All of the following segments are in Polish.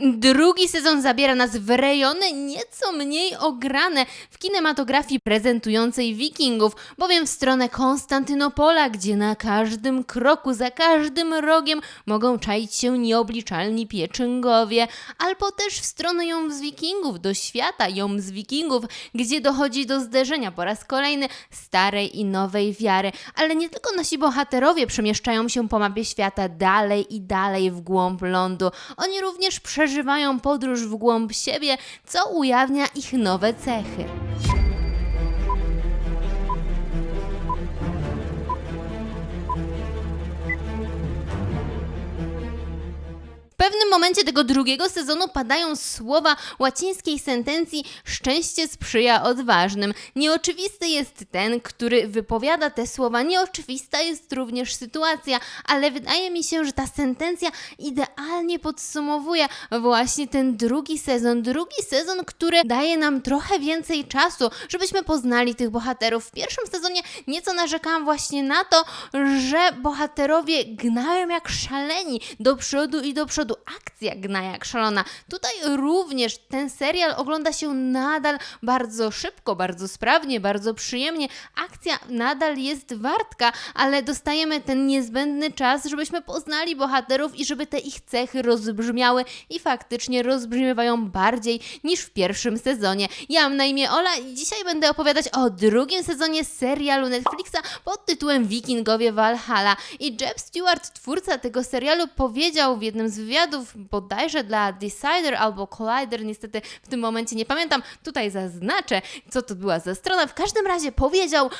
Drugi sezon zabiera nas w rejony nieco mniej ograne w kinematografii prezentującej wikingów, bowiem w stronę Konstantynopola, gdzie na każdym kroku, za każdym rogiem mogą czaić się nieobliczalni pieczyngowie, albo też w stronę ją z wikingów, do świata ją z wikingów, gdzie dochodzi do zderzenia po raz kolejny starej i nowej wiary. Ale nie tylko nasi bohaterowie przemieszczają się po mapie świata dalej i dalej w głąb lądu. Oni również przeżywają podróż w głąb siebie, co ujawnia ich nowe cechy. Pewnym momencie tego drugiego sezonu padają słowa łacińskiej sentencji szczęście sprzyja odważnym. Nieoczywisty jest ten, który wypowiada te słowa, nieoczywista jest również sytuacja, ale wydaje mi się, że ta sentencja idealnie podsumowuje właśnie ten drugi sezon. Drugi sezon, który daje nam trochę więcej czasu, żebyśmy poznali tych bohaterów. W pierwszym sezonie nieco narzekałam właśnie na to, że bohaterowie gnają jak szaleni do przodu i do przodu. Akcja gna jak szalona. Tutaj również ten serial ogląda się nadal bardzo szybko, bardzo sprawnie, bardzo przyjemnie. Akcja nadal jest wartka, ale dostajemy ten niezbędny czas, żebyśmy poznali bohaterów i żeby te ich cechy rozbrzmiały i faktycznie rozbrzmiewają bardziej niż w pierwszym sezonie. Ja mam na imię Ola i dzisiaj będę opowiadać o drugim sezonie serialu Netflixa pod tytułem Wikingowie Valhalla. I Jeb Stewart, twórca tego serialu, powiedział w jednym z wywiadów, bodajże dla Decider albo Collider, niestety w tym momencie nie pamiętam, tutaj zaznaczę, co to była za strona. W każdym razie powiedział,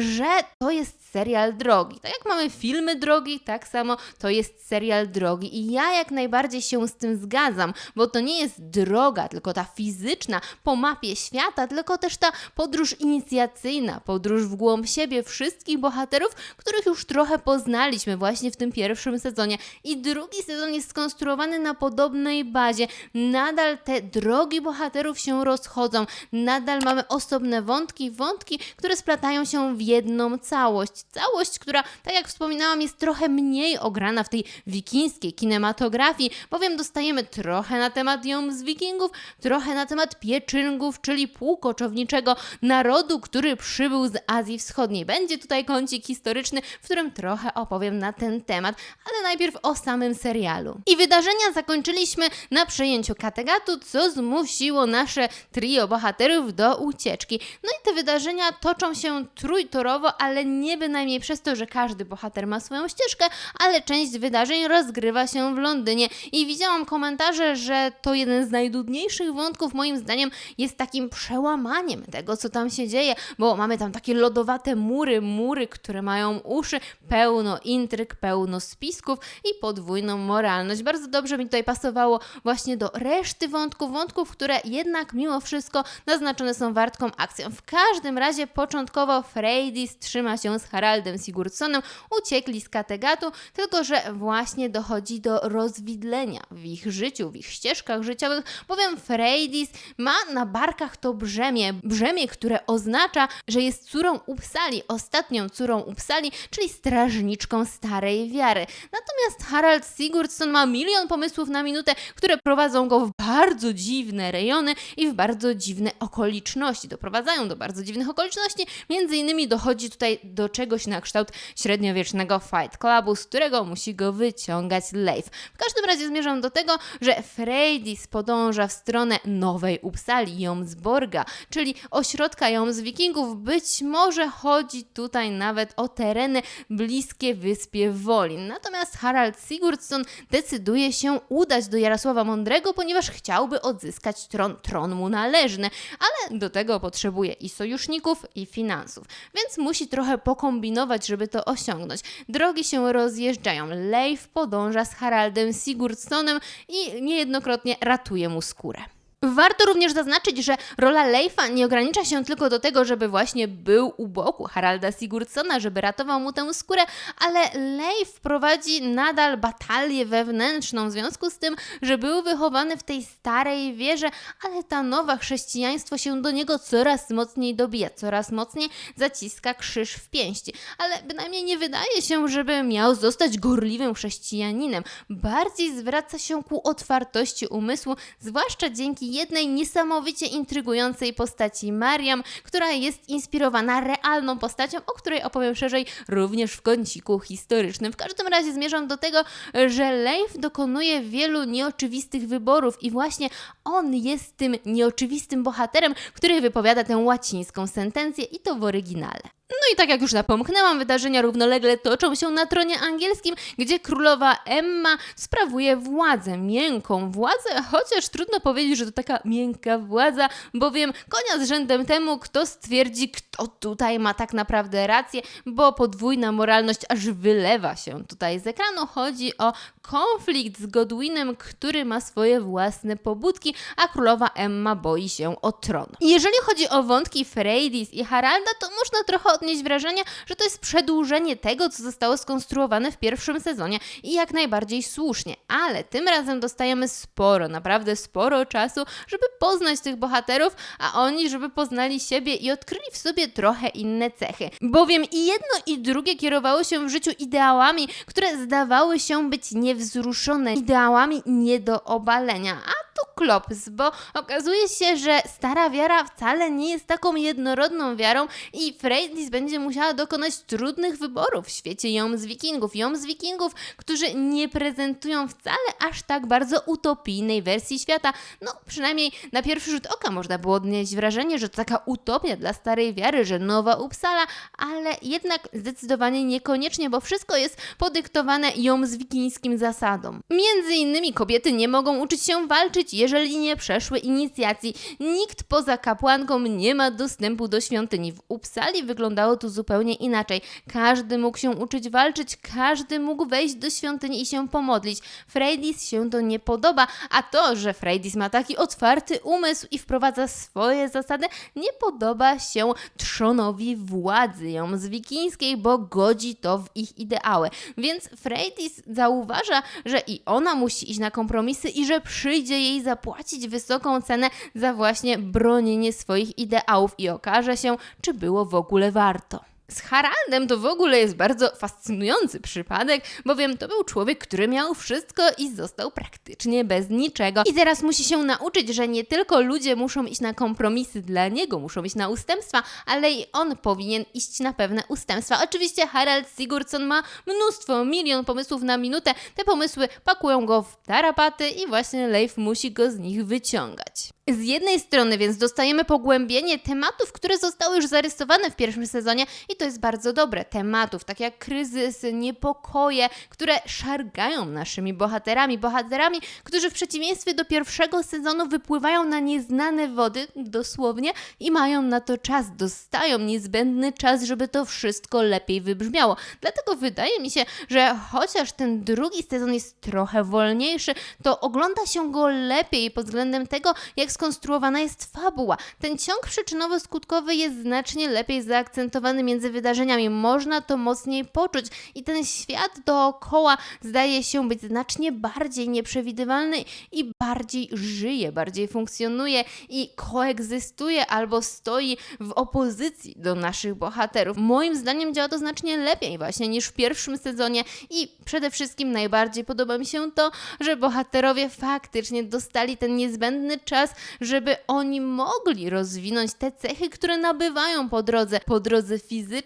że to jest serial drogi. Tak jak mamy filmy drogi, tak samo to jest serial drogi. I ja jak najbardziej się z tym zgadzam, bo to nie jest droga, tylko ta fizyczna po mapie świata, tylko też ta podróż inicjacyjna, podróż w głąb siebie wszystkich bohaterów, których już trochę poznaliśmy właśnie w tym pierwszym sezonie. I drugi sezon jest skonstruowany na podobnej bazie. Nadal te drogi bohaterów się rozchodzą, nadal mamy osobne wątki, wątki, które splatają się w jedną całość. Całość, która, tak jak wspominałam, jest trochę mniej ograna w tej wikińskiej kinematografii, bowiem dostajemy trochę na temat ją z wikingów, trochę na temat pieczyngów, czyli półkoczowniczego narodu, który przybył z Azji Wschodniej. Będzie tutaj kącik historyczny, w którym trochę opowiem na ten temat, ale najpierw o samym serialu. I wydarzenia zakończyliśmy na przejęciu Kategatu, co zmusiło nasze trio bohaterów do ucieczki. No i te wydarzenia toczą się trójtorowo, ale nie bynajmniej przez to, że każdy bohater ma swoją ścieżkę, ale część wydarzeń rozgrywa się w Londynie. I widziałam komentarze, że to jeden z najdudniejszych wątków, moim zdaniem, jest takim przełamaniem tego, co tam się dzieje, bo mamy tam takie lodowate mury, mury, które mają uszy, pełno intryg, pełno spisków i podwójną moralność. Bardzo dobrze mi tutaj pasowało właśnie do reszty wątków, wątków, które jednak mimo wszystko naznaczone są wartką akcją. W każdym razie początkowo Freydis trzyma się z Haraldem Sigurdsonem, uciekli z Kategatu, tylko że właśnie dochodzi do rozwidlenia w ich życiu, w ich ścieżkach życiowych, bowiem Freydis ma na barkach to brzemię, brzemię, które oznacza, że jest córą Uppsali, ostatnią córą Uppsali, czyli strażniczką starej wiary. Natomiast Harald Sigurdsson ma milion pomysłów na minutę, które prowadzą go w bardzo dziwne rejony i w bardzo dziwne okoliczności. Doprowadzają do bardzo dziwnych okoliczności. Między innymi dochodzi tutaj do czegoś na kształt średniowiecznego Fight Clubu, z którego musi go wyciągać Leif. W każdym razie zmierzam do tego, że Freydis podąża w stronę Nowej Uppsali, Jomsborga, czyli ośrodka Joms Wikingów. Być może chodzi tutaj nawet o tereny bliskie wyspie Wolin. Natomiast Harald Sigurdsson decyduje się udać do Jarosława Mądrego, ponieważ chciałby odzyskać tron, tron mu należny, ale do tego potrzebuje i sojuszników, i finansów, więc musi trochę pokombinować, żeby to osiągnąć. Drogi się rozjeżdżają. Leif podąża z Haraldem Sigurdssonem i niejednokrotnie ratuje mu skórę. Warto również zaznaczyć, że rola Leifa nie ogranicza się tylko do tego, żeby właśnie był u boku Haralda Sigurdsona, żeby ratował mu tę skórę, ale Leif prowadzi nadal batalię wewnętrzną w związku z tym, że był wychowany w tej starej wierze, ale ta nowa chrześcijaństwo się do niego coraz mocniej dobija, coraz mocniej zaciska krzyż w pięści. Ale bynajmniej nie wydaje się, żeby miał zostać gorliwym chrześcijaninem. Bardziej zwraca się ku otwartości umysłu, zwłaszcza dzięki jednej niesamowicie intrygującej postaci Mariam, która jest inspirowana realną postacią, o której opowiem szerzej również w kąciku historycznym. W każdym razie zmierzam do tego, że Leif dokonuje wielu nieoczywistych wyborów i właśnie on jest tym nieoczywistym bohaterem, który wypowiada tę łacińską sentencję i to w oryginale. No i tak jak już napomknęłam, wydarzenia równolegle toczą się na tronie angielskim, gdzie królowa Emma sprawuje władzę, miękką władzę, chociaż trudno powiedzieć, że to taka miękka władza, bowiem konia z rzędem temu, kto stwierdzi, kto tutaj ma tak naprawdę rację, bo podwójna moralność aż wylewa się tutaj z ekranu. Chodzi o konflikt z Godwinem, który ma swoje własne pobudki, a królowa Emma boi się o tron. Jeżeli chodzi o wątki Freydis i Haralda, to można trochę odnieść wrażenie, że to jest przedłużenie tego, co zostało skonstruowane w pierwszym sezonie i jak najbardziej słusznie, ale tym razem dostajemy sporo, naprawdę sporo czasu, żeby poznać tych bohaterów, a oni, żeby poznali siebie i odkryli w sobie trochę inne cechy. Bowiem i jedno i drugie kierowało się w życiu ideałami, które zdawały się być niewzruszone, ideałami nie do obalenia, a tu klops, bo okazuje się, że stara wiara wcale nie jest taką jednorodną wiarą i Freydis będzie musiała dokonać trudnych wyborów w świecie Jom z Wikingów. Jom z Wikingów, którzy nie prezentują wcale aż tak bardzo utopijnej wersji świata. No, przynajmniej na pierwszy rzut oka można było odnieść wrażenie, że to taka utopia dla starej wiary, że nowa Uppsala, ale jednak zdecydowanie niekoniecznie, bo wszystko jest podyktowane Jom z wikińskim zasadom. Między innymi kobiety nie mogą uczyć się walczyć, jeżeli nie przeszły inicjacji. Nikt poza kapłanką nie ma dostępu do świątyni. W Uppsali wyglądało to zupełnie inaczej. Każdy mógł się uczyć walczyć, każdy mógł wejść do świątyni i się pomodlić. Freydis się to nie podoba, a to, że Freydis ma taki otwarty umysł i wprowadza swoje zasady, nie podoba się trzonowi władzy ją z wikińskiej, bo godzi to w ich ideały. Więc Freydis zauważa, że i ona musi iść na kompromisy i że przyjdzie jej zapłacić wysoką cenę za właśnie bronienie swoich ideałów i okaże się, czy było w ogóle warto. Z Haraldem to w ogóle jest bardzo fascynujący przypadek, bowiem to był człowiek, który miał wszystko i został praktycznie bez niczego. I teraz musi się nauczyć, że nie tylko ludzie muszą iść na kompromisy dla niego, muszą iść na ustępstwa, ale i on powinien iść na pewne ustępstwa. Oczywiście Harald Sigurdsson ma mnóstwo, milion pomysłów na minutę. Te pomysły pakują go w tarapaty i właśnie Leif musi go z nich wyciągać. Z jednej strony więc dostajemy pogłębienie tematów, które zostały już zarysowane w pierwszym sezonie i to jest bardzo dobre. Tematów, tak jak kryzys, niepokoje, które szargają naszymi bohaterami. Bohaterami, którzy w przeciwieństwie do pierwszego sezonu wypływają na nieznane wody, dosłownie, i mają na to czas, dostają niezbędny czas, żeby to wszystko lepiej wybrzmiało. Dlatego wydaje mi się, że chociaż ten drugi sezon jest trochę wolniejszy, to ogląda się go lepiej pod względem tego, jak skonstruowana jest fabuła. Ten ciąg przyczynowo-skutkowy jest znacznie lepiej zaakcentowany między wydarzeniami. Można to mocniej poczuć i ten świat dookoła zdaje się być znacznie bardziej nieprzewidywalny i bardziej żyje, bardziej funkcjonuje i koegzystuje albo stoi w opozycji do naszych bohaterów. Moim zdaniem działa to znacznie lepiej właśnie niż w pierwszym sezonie i przede wszystkim najbardziej podoba mi się to, że bohaterowie faktycznie dostali ten niezbędny czas, żeby oni mogli rozwinąć te cechy, które nabywają po drodze, po drodze fizycznej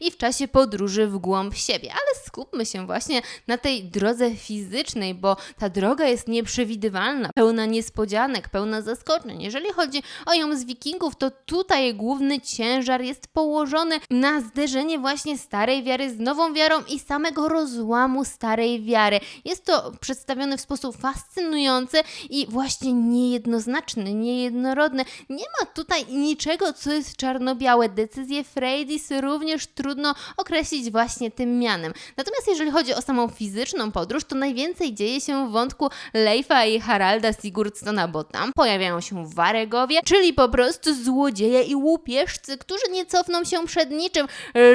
i w czasie podróży w głąb siebie. Ale skupmy się właśnie na tej drodze fizycznej, bo ta droga jest nieprzewidywalna, pełna niespodzianek, pełna zaskoczeń. Jeżeli chodzi o ją z wikingów, to tutaj główny ciężar jest położony na zderzenie właśnie starej wiary z nową wiarą i samego rozłamu starej wiary. Jest to przedstawione w sposób fascynujący i właśnie niejednoznaczny, niejednorodny. Nie ma tutaj niczego, co jest czarno-białe. Decyzje Freydis również również trudno określić właśnie tym mianem. Natomiast jeżeli chodzi o samą fizyczną podróż, to najwięcej dzieje się w wątku Leifa i Haralda Sigurdstona, bo tam pojawiają się waregowie, czyli po prostu złodzieje i łupieżcy, którzy nie cofną się przed niczym,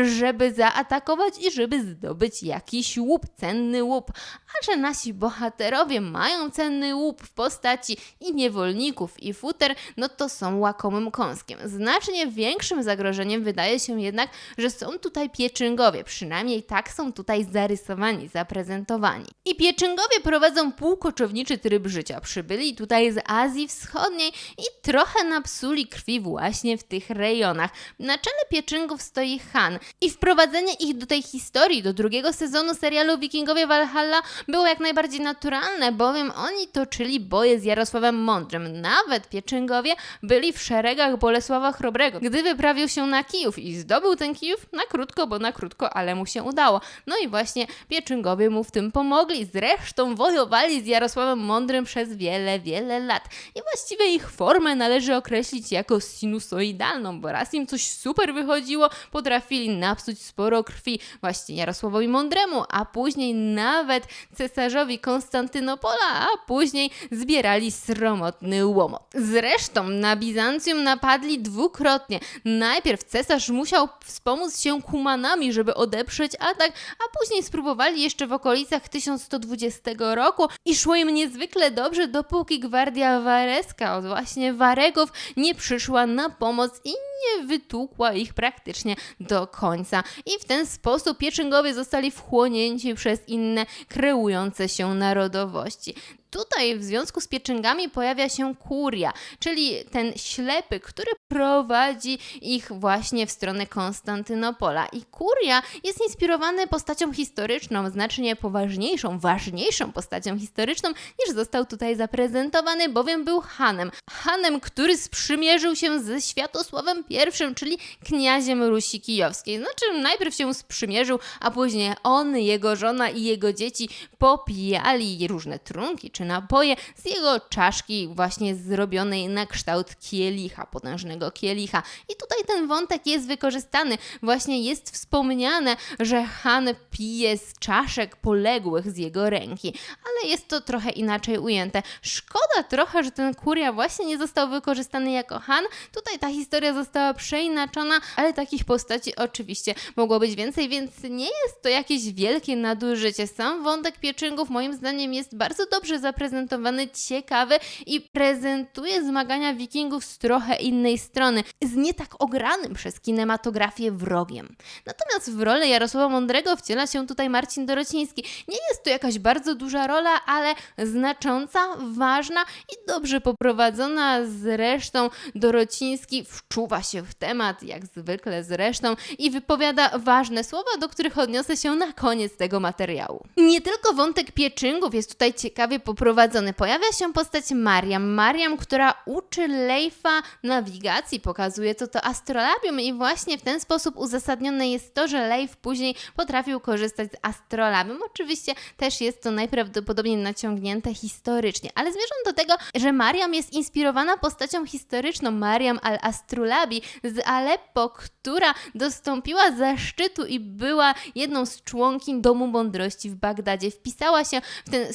żeby zaatakować i żeby zdobyć jakiś łup, cenny łup. A że nasi bohaterowie mają cenny łup w postaci i niewolników, i futer, no to są łakomym kąskiem. Znacznie większym zagrożeniem wydaje się jednak, że są tutaj pieczyngowie, przynajmniej tak są tutaj zarysowani, zaprezentowani. I pieczyngowie prowadzą półkoczowniczy tryb życia. Przybyli tutaj z Azji Wschodniej i trochę napsuli krwi właśnie w tych rejonach. Na czele pieczyngów stoi Han i wprowadzenie ich do tej historii, do drugiego sezonu serialu Wikingowie Valhalla było jak najbardziej naturalne, bowiem oni toczyli boje z Jarosławem Mądrym. Nawet pieczyngowie byli w szeregach Bolesława Chrobrego, gdy wyprawił się na Kijów i zdobył ten Kijów na krótko, bo na krótko, ale mu się udało. No i właśnie pieczyngowie mu w tym pomogli. Zresztą wojowali z Jarosławem Mądrym przez wiele, wiele lat. I właściwie ich formę należy określić jako sinusoidalną, bo raz im coś super wychodziło, potrafili napsuć sporo krwi właśnie Jarosławowi Mądremu, a później nawet cesarzowi Konstantynopola, a później zbierali sromotny łomot. Zresztą na Bizancjum napadli dwukrotnie. Najpierw cesarz musiał wspomóc się kumanami, żeby odeprzeć atak, a później spróbowali jeszcze w okolicach 1120 roku i szło im niezwykle dobrze, dopóki gwardia wareska od właśnie Waregów nie przyszła na pomoc i nie wytłukła ich praktycznie do końca. I w ten sposób pieczyngowie zostali wchłonięci przez inne kreujące się narodowości. Tutaj w związku z pieczyngami pojawia się kuria, czyli ten ślepy, który prowadzi ich właśnie w stronę Konstantynopola. I kuria jest inspirowany postacią historyczną, znacznie poważniejszą, ważniejszą postacią historyczną niż został tutaj zaprezentowany, bowiem był Hanem. Hanem, który sprzymierzył się ze Światosławem I, czyli kniaziem Rusi Kijowskiej. Znaczy najpierw się sprzymierzył, a później on, jego żona i jego dzieci popijali różne trunki czy napoje z jego czaszki właśnie zrobionej na kształt kielicha, potężnego kielicha. I tutaj ten wątek jest wykorzystany. Właśnie jest wspomniane, że Han pije z czaszek poległych z jego ręki, ale jest to trochę inaczej ujęte. Szkoda trochę, że ten kuria właśnie nie został wykorzystany jako Han. Tutaj ta historia została przeinaczona, ale takich postaci oczywiście mogło być więcej, więc nie jest to jakieś wielkie nadużycie. Sam wątek pieczynków moim zdaniem jest bardzo dobrze zaprezentowany, ciekawy i prezentuje zmagania wikingów z trochę innej strony, z nie tak ogranym przez kinematografię wrogiem. Natomiast w rolę Jarosława Mądrego wciela się tutaj Marcin Dorociński. Nie jest to jakaś bardzo duża rola, ale znacząca, ważna i dobrze poprowadzona. Zresztą Dorociński wczuwa się w temat, jak zwykle zresztą, i wypowiada ważne słowa, do których odniosę się na koniec tego materiału. Nie tylko wątek pieczynków jest tutaj ciekawie poprowadzony. Pojawia się postać Mariam. Mariam, która uczy Leifa nawigacji, pokazuje co to astrolabium i właśnie w ten sposób uzasadnione jest to, że Leif później potrafił korzystać z astrolabium. Oczywiście też jest to najprawdopodobniej naciągnięte historycznie, ale zmierzam do tego, że Mariam jest inspirowana postacią historyczną Mariam al-Astrulabi z Aleppo, która dostąpiła zaszczytu i była jedną z członkiń Domu Mądrości w Bagdadzie. Wpisała się w ten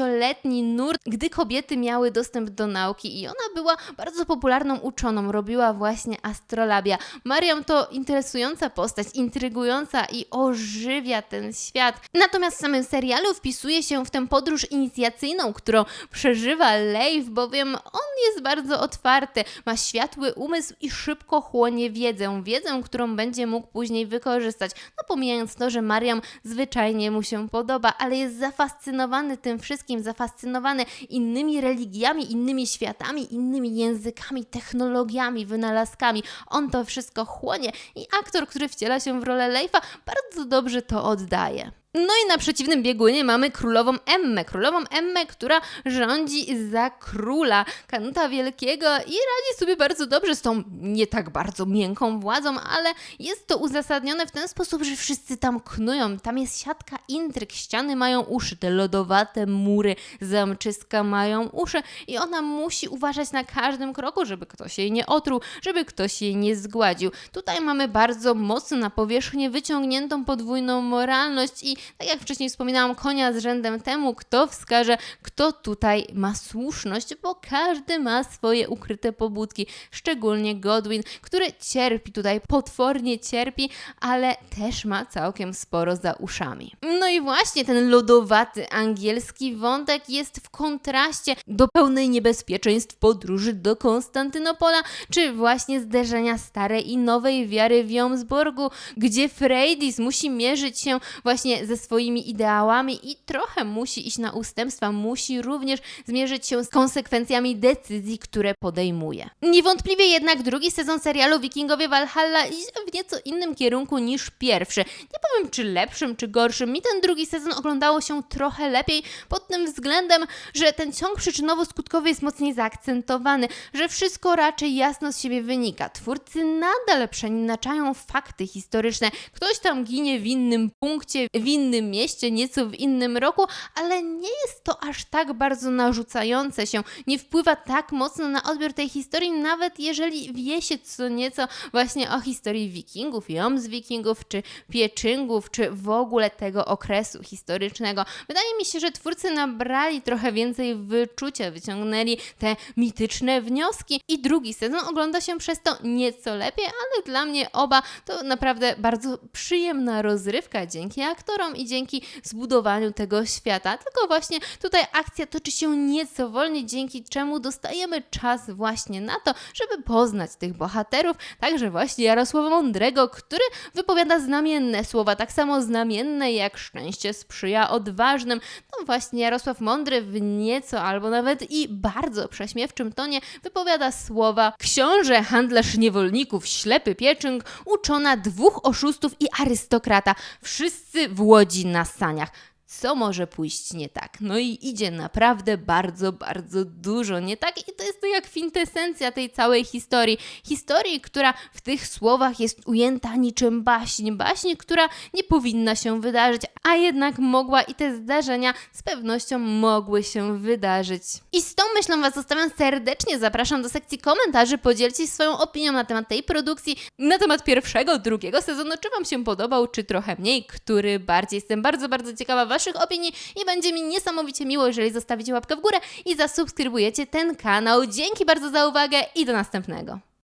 150-letni nurt, gdy kobiety miały dostęp do nauki i ona była bardzo popularną uczoną, robiła właśnie astrolabia. Mariam to interesująca postać, intrygująca i ożywia ten świat. Natomiast w samym serialu wpisuje się w tę podróż inicjacyjną, którą przeżywa Leif, bowiem on jest bardzo otwarty, ma światły umysł i szybko chłonie wiedzę, wiedzę, którą będzie mógł później wykorzystać. No pomijając to, że Mariam zwyczajnie mu się podoba, ale jest zafascynowany tym wszystkim, zafascynowany innymi religiami, innymi światami, innymi językami, technologiami, wynalazkami. On to wszystko chłonie i aktor, który wciela się w rolę Leifa, bardzo dobrze to oddaje. No i na przeciwnym biegunie mamy królową Emmę. Królową Emmę, która rządzi za króla Kanuta Wielkiego i radzi sobie bardzo dobrze z tą nie tak bardzo miękką władzą, ale jest to uzasadnione w ten sposób, że wszyscy tam knują. Tam jest siatka intryg, ściany mają uszy, te lodowate mury zamczyska mają uszy i ona musi uważać na każdym kroku, żeby ktoś jej nie otruł, żeby ktoś jej nie zgładził. Tutaj mamy bardzo mocno na powierzchnię wyciągniętą podwójną moralność i tak jak wcześniej wspominałam, konia z rzędem temu, kto wskaże, kto tutaj ma słuszność, bo każdy ma swoje ukryte pobudki, szczególnie Godwin, który cierpi tutaj, potwornie cierpi, ale też ma całkiem sporo za uszami. No i właśnie ten lodowaty angielski wątek jest w kontraście do pełnej niebezpieczeństw podróży do Konstantynopola, czy właśnie zderzenia starej i nowej wiary w Jomsborgu, gdzie Freydis musi mierzyć się właśnie ze swoimi ideałami i trochę musi iść na ustępstwa, musi również zmierzyć się z konsekwencjami decyzji, które podejmuje. Niewątpliwie jednak drugi sezon serialu Wikingowie Valhalla idzie w nieco innym kierunku niż pierwszy. Nie powiem czy lepszym, czy gorszym. Mi ten drugi sezon oglądało się trochę lepiej pod tym względem, że ten ciąg przyczynowo-skutkowy jest mocniej zaakcentowany, że wszystko raczej jasno z siebie wynika. Twórcy nadal przeninaczają fakty historyczne. Ktoś tam ginie w innym punkcie, w innym mieście, nieco w innym roku, ale nie jest to aż tak bardzo narzucające się, nie wpływa tak mocno na odbiór tej historii, nawet jeżeli wie się co nieco właśnie o historii wikingów, jom z wikingów, czy pieczyngów, czy w ogóle tego okresu historycznego. Wydaje mi się, że twórcy nabrali trochę więcej wyczucia, wyciągnęli te mityczne wnioski i drugi sezon ogląda się przez to nieco lepiej, ale dla mnie oba to naprawdę bardzo przyjemna rozrywka dzięki aktorom i dzięki zbudowaniu tego świata. Tylko właśnie tutaj akcja toczy się nieco wolniej, dzięki czemu dostajemy czas właśnie na to, żeby poznać tych bohaterów, także właśnie Jarosława Mądrego, który wypowiada znamienne słowa, tak samo znamienne jak szczęście sprzyja odważnym. No właśnie Jarosław Mądry w nieco albo nawet i bardzo prześmiewczym tonie wypowiada słowa Książę, handlarz niewolników, ślepy pieczynk, uczona dwóch oszustów i arystokrata, wszyscy w łodzi na saniach co może pójść nie tak. No i idzie naprawdę bardzo, bardzo dużo nie tak i to jest to jak kwintesencja tej całej historii. Historii, która w tych słowach jest ujęta niczym baśń. Baśń, która nie powinna się wydarzyć, a jednak mogła i te zdarzenia z pewnością mogły się wydarzyć. I z tą myślą Was zostawiam serdecznie. Zapraszam do sekcji komentarzy. Podzielcie się swoją opinią na temat tej produkcji, na temat pierwszego, drugiego sezonu. Czy Wam się podobał, czy trochę mniej, który bardziej. Jestem bardzo, bardzo ciekawa Waszych opinii i będzie mi niesamowicie miło, jeżeli zostawicie łapkę w górę i zasubskrybujecie ten kanał. Dzięki bardzo za uwagę i do następnego.